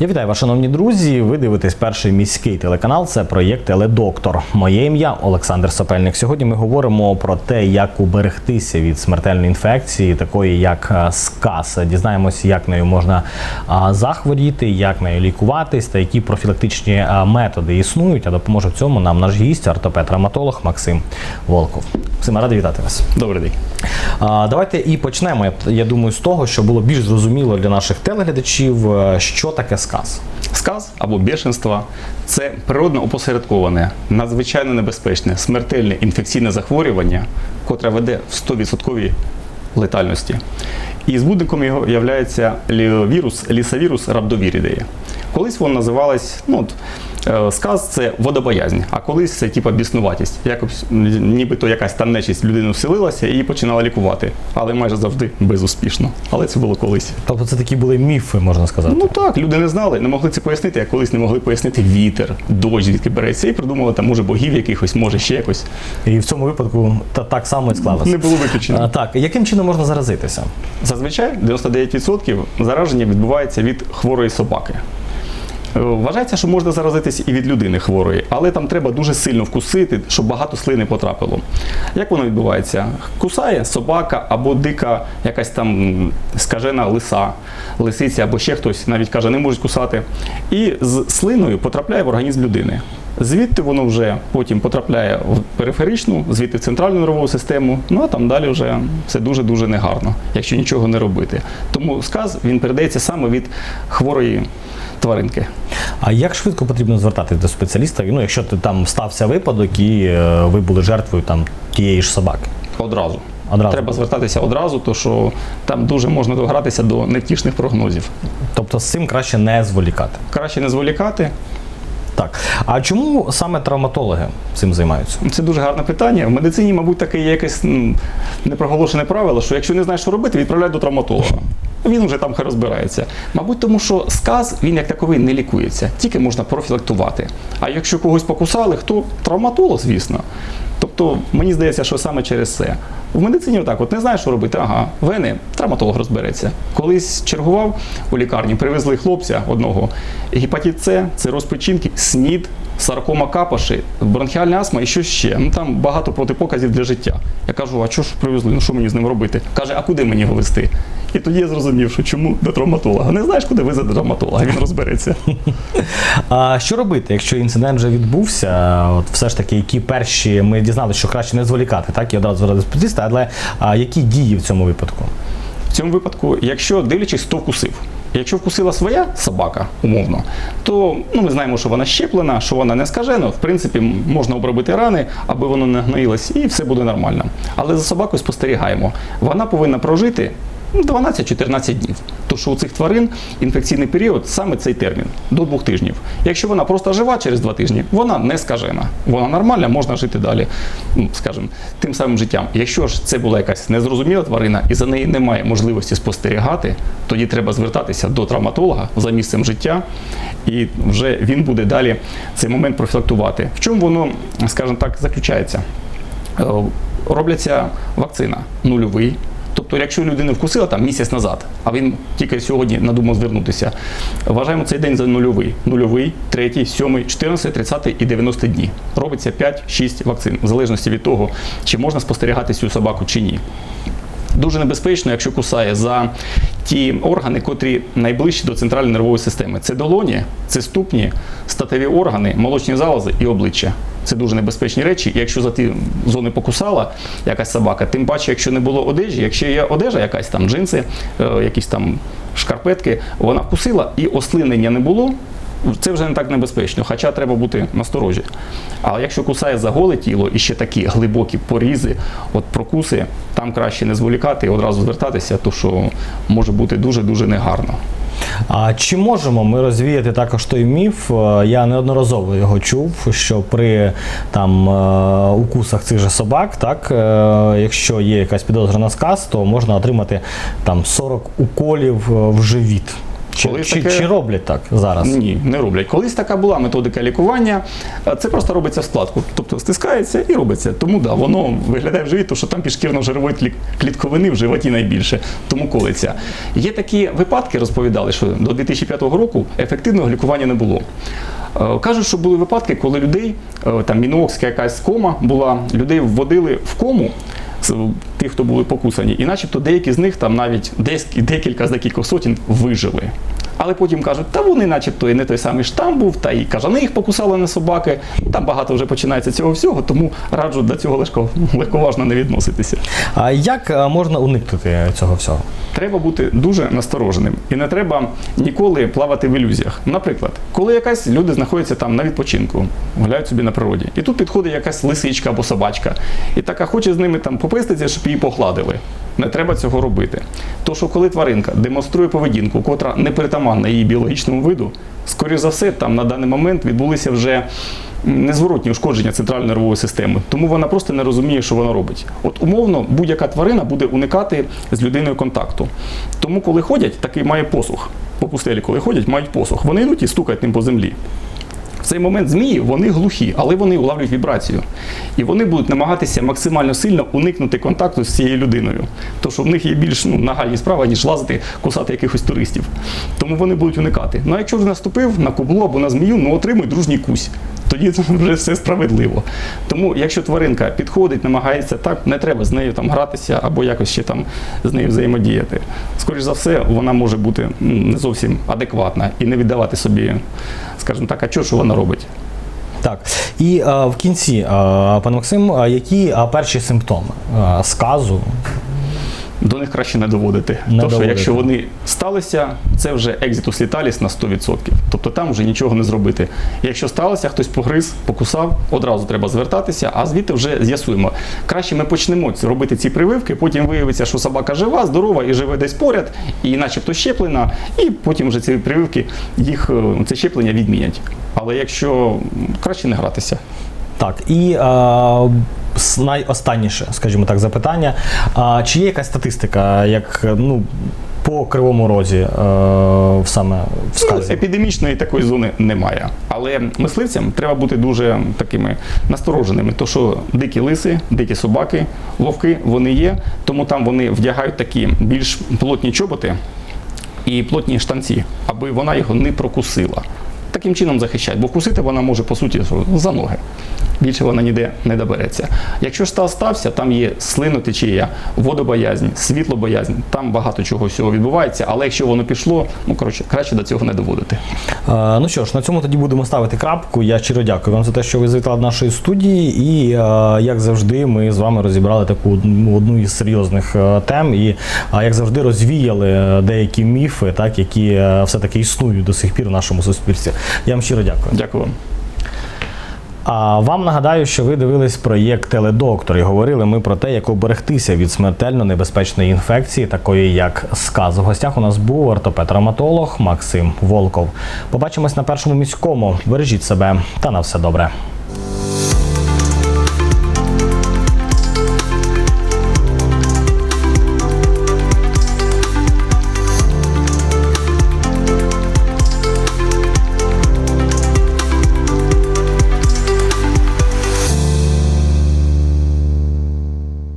Я вітаю вас, шановні друзі. Ви дивитесь перший міський телеканал. Це проєкт Теледоктор. Моє ім'я Олександр Сапельник. Сьогодні ми говоримо про те, як уберегтися від смертельної інфекції, такої як е, сказ. Дізнаємося, як нею можна захворіти, як нею лікуватись та які профілактичні методи існують. А допоможе в цьому нам наш гість, ортопед-травматолог Максим Волков. Максим, радий вітати вас. Добрий день. Давайте і почнемо. Я, я думаю, з того, що було більш зрозуміло для наших телеглядачів, е, що таке сказ. Сказ Сказ або бешенство це природно опосередковане, надзвичайно небезпечне, смертельне інфекційне захворювання, котре веде в 100% летальності. І збудником його є вірус, лісовірус рабдовірідеї. Колись воно називалось, ну, от, сказ це водобоязнь, а колись це типа біснуватість. Якось нібито якась там нечисть в людину вселилася і починала лікувати, але майже завжди безуспішно. Але це було колись. Тобто це такі були міфи, можна сказати. Ну так, люди не знали, не могли це пояснити, як колись не могли пояснити вітер, дощ, звідки береться, і придумали там, може, богів якихось, може ще якось. І в цьому випадку та, так само і склалося. Не було виключення. А, так, яким чином можна заразитися? Зазвичай 99% зараження відбувається від хворої собаки. Е, Вважається, що можна заразитись і від людини хворої, але там треба дуже сильно вкусити, щоб багато слини потрапило. Як воно відбувається? Кусає собака або дика якась там скажена лиса, лисиця або ще хтось навіть каже, не можуть кусати. І з слиною потрапляє в організм людини. Звідти воно вже потім потрапляє в периферичну, звідти в центральну нервову систему. Ну а там далі вже все дуже-дуже негарно, якщо нічого не робити. Тому сказ він передається саме від хворої тваринки. А як швидко потрібно звертатись до спеціаліста? Ну, якщо ти там стався випадок і е, ви були жертвою там тієї ж собаки? Одразу. Одразу. Треба звертатися одразу, то що там дуже можна догратися до невтішних прогнозів. Тобто з цим краще не зволікати. Краще не зволікати. Так. А чому саме травматологи цим займаються? Це дуже гарне питання. В медицині, мабуть, таке є якесь непроголошене правило, що якщо не знаєш, що робити, відправляй до травматолога. Він вже там розбирається. Мабуть, тому що сказ він як таковий не лікується, тільки можна профілактувати. А якщо когось покусали, хто травматолог, звісно. Тобто мені здається, що саме через це. В медицині отак, от не знаєш, що робити, ага, вени, травматолог розбереться. Колись чергував у лікарні, привезли хлопця одного. Гепатит С, цироз печінки, СНІД, саркома капаші, бронхіальна астма і що ще. Ну там багато протипоказів для життя. Я кажу, а що ж привезли? Ну що мені з ним робити? Каже, а куди мені його вести? І тоді я зрозумів, що чому до травматолога. Не знаєш, куди везти до травматолога, він розбереться. А що робити, якщо інцидент вже відбувся? От все ж таки, які перші ми дізналися, що краще не зволікати, так і одразу до спеціаліста, але а, які дії в цьому випадку? В цьому випадку, якщо дивлячись, хто вкусив. Якщо вкусила своя собака, умовно, то ну, ми знаємо, що вона щеплена, що вона не скажена. В принципі, можна обробити рани, аби воно не гноїлось, і все буде нормально. Але за собакою спостерігаємо. Вона повинна прожити 12-14 днів. Тому що у цих тварин інфекційний період саме цей термін до двох тижнів. Якщо вона просто жива через два тижні, вона не скажена. Вона нормальна, можна жити далі, ну, скажімо, тим самим життям. Якщо ж це була якась незрозуміла тварина і за неї немає можливості спостерігати, тоді треба звертатися до травматолога за місцем життя, і вже він буде далі цей момент профілактувати. В чому воно, скажімо так, заключається? Е, Робляться вакцина нульовий. Тобто, якщо людину вкусила там місяць назад, а він тільки сьогодні надумав звернутися, вважаємо цей день за нульовий. Нульовий, третій, сьомий, 14, 30 і 90 дні. Робиться 5-6 вакцин, в залежності від того, чи можна спостерігати цю собаку чи ні. Дуже небезпечно, якщо кусає за ті органи, котрі найближчі до центральної нервової системи. Це долоні, це ступні, статеві органи, молочні залози і обличчя. Це дуже небезпечні речі. І якщо за ті зони покусала якась собака, тим паче, якщо не було одежі, якщо є одежа, якась там джинси, е, якісь там шкарпетки, вона вкусила і ослинення не було. Це вже не так небезпечно, хоча треба бути насторожі. Але якщо кусає за голе тіло і ще такі глибокі порізи, от прокуси, там краще не зволікати і одразу звертатися, то що може бути дуже-дуже негарно. А чи можемо ми розвіяти також той міф? е, Я неодноразово його чув, що при там е, укусах цих же собак, так е, якщо є якась підозра на сказ, то можна отримати там 40 уколів в живіт. Чи, чи, таке- чи роблять так зараз? Ні, не роблять. Колись така була методика лікування. Це просто робиться в складку. Тобто стискається і робиться. Тому да, воно виглядає в живіт, тому що там підшкірно-жирової клітковини в животі найбільше, тому колиться. Є такі випадки, розповідали, що до 2005 року ефективного лікування не було. Е, Кажуть, що були випадки, коли людей, е, там мінокська якась кома була, людей вводили в кому. Тих, хто були покусані, і начебто деякі з них там навіть десь декілька з декількох сотень вижили. Але потім кажуть, та вони, начебто, і не той самий штам був, та і кажани їх покусали на собаки. Там багато вже починається цього всього, тому раджу до цього легко, легковажно не відноситися. А як е, можна уникнути цього всього? Треба бути дуже настороженим і не треба ніколи плавати в ілюзіях. Наприклад, коли якась люди знаходяться там на відпочинку, гуляють собі на природі, і тут підходить якась лисичка або собачка, і така хоче з ними там попиститися, щоб її погладили. Не треба цього робити. То, коли тваринка демонструє поведінку, котра не притаманна її біологічному виду, скоріш за все, там на даний момент відбулися вже незворотні ушкодження центральної нервової системи. Тому вона просто не розуміє, що вона робить. От умовно, будь-яка тварина буде уникати з людиною контакту. Тому, коли ходять, такий має посух. По пустелі, коли ходять, мають посух. Вони йдуть і стукають ним по землі. В цей момент змії вони глухі, але вони улавлюють вібрацію. І вони будуть намагатися максимально сильно уникнути контакту з цією людиною. Тому що в них є більш ну, нагальні справи, ніж лазити, кусати якихось туристів. Тому вони будуть уникати. Ну а якщо вже наступив на кубло або на змію, ну отримуй дружній кусь. Тоді це вже все справедливо. Тому, якщо тваринка підходить, намагається так, не треба з нею там гратися або якось ще там з нею взаємодіяти. Скоріше за все, вона може бути не зовсім адекватна і не віддавати собі, скажімо так, а чого що вона робить. Так. І а, в кінці, а, пане Максим, а які а, перші симптоми а, сказу? До них краще не доводити. Не Тому що якщо вони сталися, це вже екзитус літаліс на 100%. Тобто там вже нічого не зробити. Якщо сталося, хтось погриз, покусав, одразу треба звертатися, а звідти вже з'ясуємо. Краще ми почнемо робити ці прививки, потім виявиться, що собака жива, здорова і живе десь поряд, і начебто щеплена, і потім вже ці прививки їх е, це щеплення відмінять. Але якщо краще не гратися. Так, і с- найостанніше, скажімо так, запитання. А, чи є якась статистика, як ну, по кривому розі е, саме в сказі? Ну, епідемічної такої зони немає. Але мисливцям треба бути дуже такими настороженими. То що дикі лиси, дикі собаки, вовки вони є, тому там вони вдягають такі більш плотні чоботи і плотні штанці, аби вона його не прокусила. Таким чином захищають, бо вкусити вона може по суті за ноги. Більше вона ніде не добереться. Якщо ж став стався, там є слинотечія, водобоязнь, світлобоязнь, там багато чого всього відбувається, але якщо воно пішло, ну коротше, краще до цього не доводити. Е, Ну що ж, на цьому тоді будемо ставити крапку. Я щиро дякую вам за те, що ви завітали до нашої студії. І е, як завжди, ми з вами розібрали таку ну, одну із серйозних тем, і як завжди розвіяли е, деякі міфи, так які е, все-таки існують до сих пір в нашому суспільстві. Я вам щиро дякую. Дякую вам. А вам нагадаю, що ви дивились проєкт Теледоктор і говорили ми про те, як оберегтися від смертельно небезпечної інфекції, такої як сказ. В гостях у нас був ортопед-травматолог Максим Волков. Побачимось на першому міському. Бережіть себе та на все добре.